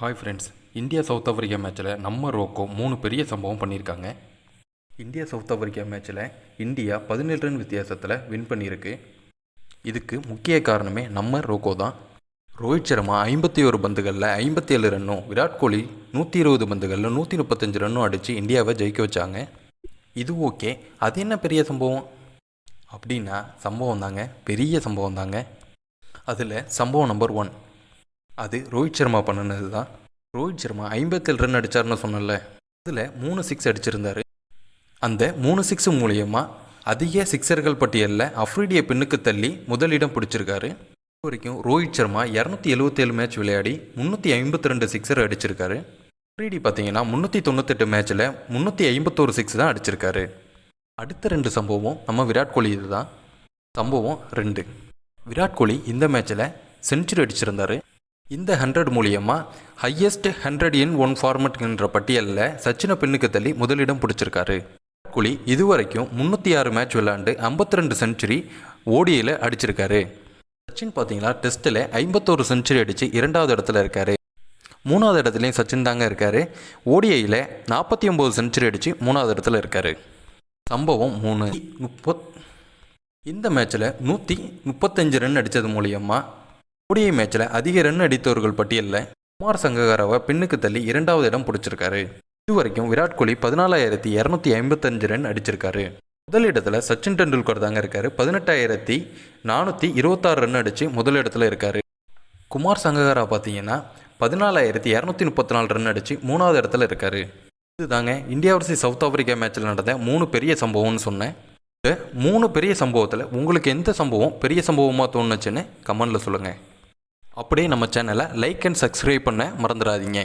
Hi friends India South Africa மேட்ச்சில் நம்ம ரோக்கோ மூணு பெரிய சம்பவம் பண்ணியிருக்காங்க. இந்தியா சவுத் ஆஃப்ரிக்கா மேட்ச்சில் இந்தியா பதினேழு ரன் வித்தியாசத்தில் வின் பண்ணியிருக்கு. இதுக்கு முக்கிய காரணமே நம்ம ரோக்கோ தான். ரோஹித் சர்மா ஐம்பத்தி ஒரு பந்துகளில் ஐம்பத்தி ஏழு ரன்னும் விராட் கோலி நூற்றி இருபது பந்துகளில் நூற்றி முப்பத்தஞ்சு ரன்னும் அடித்து இந்தியாவை ஜெயிக்க வச்சாங்க. இது ஓகே அது என்ன பெரிய சம்பவம்? அப்படின்னா சம்பவம் தாங்க பெரிய சம்பவம் தாங்க. அதில் சம்பவம் நம்பர் ஒன் அது ரோஹித் சர்மா பண்ணினது தான் ரோஹித் சர்மா ஐம்பத்தேழு ரன் அடித்தார்னு சொன்னல அதில் மூணு சிக்ஸ் அடிச்சிருந்தார். அந்த மூணு சிக்ஸ் மூலியமாக அதிக சிக்ஸர்கள் பட்டியலில் அஃப்ரிடியை பின்னுக்கு தள்ளி முதலிடம் பிடிச்சிருக்காரு. இது வரைக்கும் ரோஹித் சர்மா இரநூத்தி எழுபத்தேழு மேட்ச் விளையாடி முந்நூற்றி ஐம்பத்தி ரெண்டு சிக்ஸர் அடிச்சிருக்காரு. அஃப்ரிடி பார்த்தீங்கன்னா முந்நூற்றி தொண்ணூத்தெட்டு மேட்ச்சில் முந்நூற்றி ஐம்பத்தோரு சிக்ஸ் தான் அடிச்சிருக்காரு. அடுத்த ரெண்டு சம்பவம் நம்ம விராட் கோலி இதுதான். சம்பவம் ரெண்டு. விராட் கோலி இந்த மேட்ச்சில் செஞ்சுரி அடிச்சிருந்தாரு. இந்த ஹண்ட்ரட் மூலியமாக ஹையஸ்ட் ஹண்ட்ரட் இன் ஒன் ஃபார்மட்ங்கிற பட்டியலில் சச்சினை பெண்ணுக்கு தள்ளி முதலிடம் பிடிச்சிருக்காரு. விராட் இதுவரைக்கும் முந்நூற்றி ஆறு மேட்ச் விளாண்டு ஐம்பத்தி ரெண்டு செஞ்சுரி ஓடியில் அடிச்சிருக்காரு. சச்சின் பார்த்தீங்கன்னா டெஸ்ட்டில் ஐம்பத்தோரு செஞ்சுரி அடித்து இரண்டாவது இடத்துல இருக்காரு. மூணாவது இடத்துலையும் சச்சின் தாங்க இருக்காரு. ஓடிஐயில் நாற்பத்தி ஒம்பது செஞ்சுரி அடித்து மூணாவது இடத்துல இருக்காரு. சம்பவம் மூணு. முப்பத் இந்த மேட்ச்சில் நூற்றி முப்பத்தஞ்சு ரன் அடித்தது மூலியமாக ஓடிஐ மேட்ச்சில் அதிக ரன் அடித்தவர்கள் பட்டியலில் குமார் சங்ககாராவை பின்னுக்கு தள்ளி இரண்டாவது இடம் பிடிச்சிருக்காரு. இதுவரைக்கும் விராட் கோலி பதினாலாயிரத்தி இரநூத்தி ஐம்பத்தஞ்சு ரன் அடிச்சிருக்காரு. முதலிடத்தில் சச்சின் டெண்டுல்கர் தாங்க இருக்காரு. பதினெட்டாயிரத்தி நானூற்றி இருபத்தாறு ரன் அடித்து முதலிடத்தில் இருக்காரு. குமார் சங்ககாரா பார்த்தீங்கன்னா பதினாலாயிரத்தி இரநூத்தி முப்பத்தி நாலு ரன் அடித்து மூணாவது இடத்துல இருக்காரு. இதுதாங்க இந்தியா வர்சஸ் சவுத் ஆப்பிரிக்கா மேட்ச்சில் நடந்த மூணு பெரிய சம்பவம்னு சொன்னேன். இந்த மூணு பெரிய சம்பவத்தில் உங்களுக்கு எந்த சம்பவம் பெரிய சம்பவமாக தோணுச்சுன்னு கமெண்டில் சொல்லுங்கள் அப்படியே நம்ம சேனலை லைக் அண்ட் சப்ஸ்கிரைப் பண்ண மறந்துடாதீங்க.